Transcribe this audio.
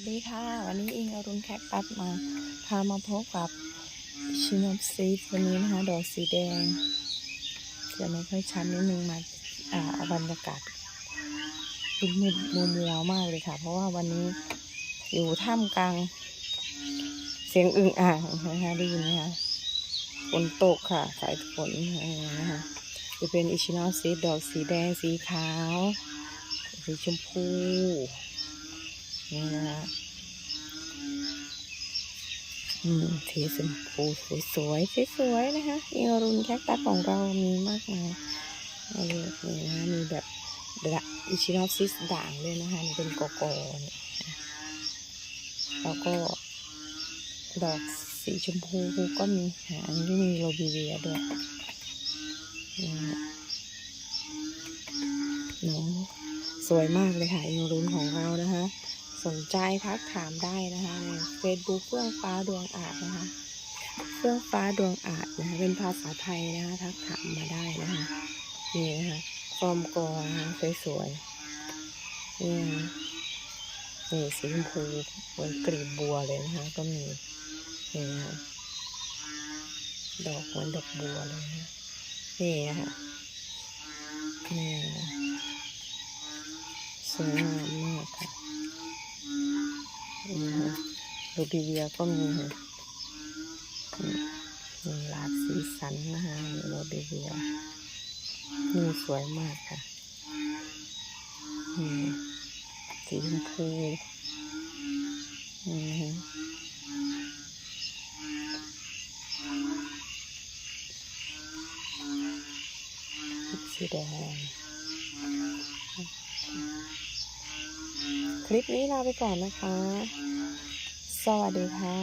วัสดีค่ะ วันนี้อิงอรุณแคคตัสมาพามาพบกับชินอปซีดวันนี้นะคะดอกสีแดงจะไม่ค่อยชัดนิดนึงมาอ่าบรรยากาศมืดๆมัวมัวๆมากเลยค่ะ เพราะว่าวันนี้อยู่ท่ามกลาง เสียงอึ่งอ่างนะคะได้ยินไหมคะฝนตกค่ะ สายฝนอะไรอย่างเงี้ยนะคะจะเป็นอิชินอลซีดดอกสีแดงสีขาว สีชมพู สีชมพูสวยๆสวยๆนะคะอิงอรุณแคคตัสของเรามีมากมายเอาเลยนี่นะคะมีแบบดะอิชินอซิสด่างเลยนะคะนี่เป็นโกอกอนี่นะแล้วก็ดอกสีชมพูก็มีหาอันนี้มีโรบิเวียด้วยน้องสวยมากเลยค่ะอิงอรุณของเรานะคะ สนใจทักถามได้นะคะในเฟซบุ๊กเฟื่องฟ้าดวงอาจนะคะ เฟื่องฟ้าดวงอาจนะคะเป็นภาษาไทยนะคะทักถามมาได้นะคะนี่นะคะฟอร์มกอนะคะสวยๆนี่นะคะนี่สีชมพูเหมือนกลีบบัวเลยนะคะ ก็มีนี่นะคะดอกเหมือนดอกบัวเลยนะนี่นะคะนี่สวยงามมากค่ะ นี่ฮะ โรบิเวียก็มีมีหลากสีสันนะคะโรบิเวียนี่สวยมากค่ะสีชมพูสีแดงคลิปนี้ลาไปก่อนนะคะ สวัสดีค่ะ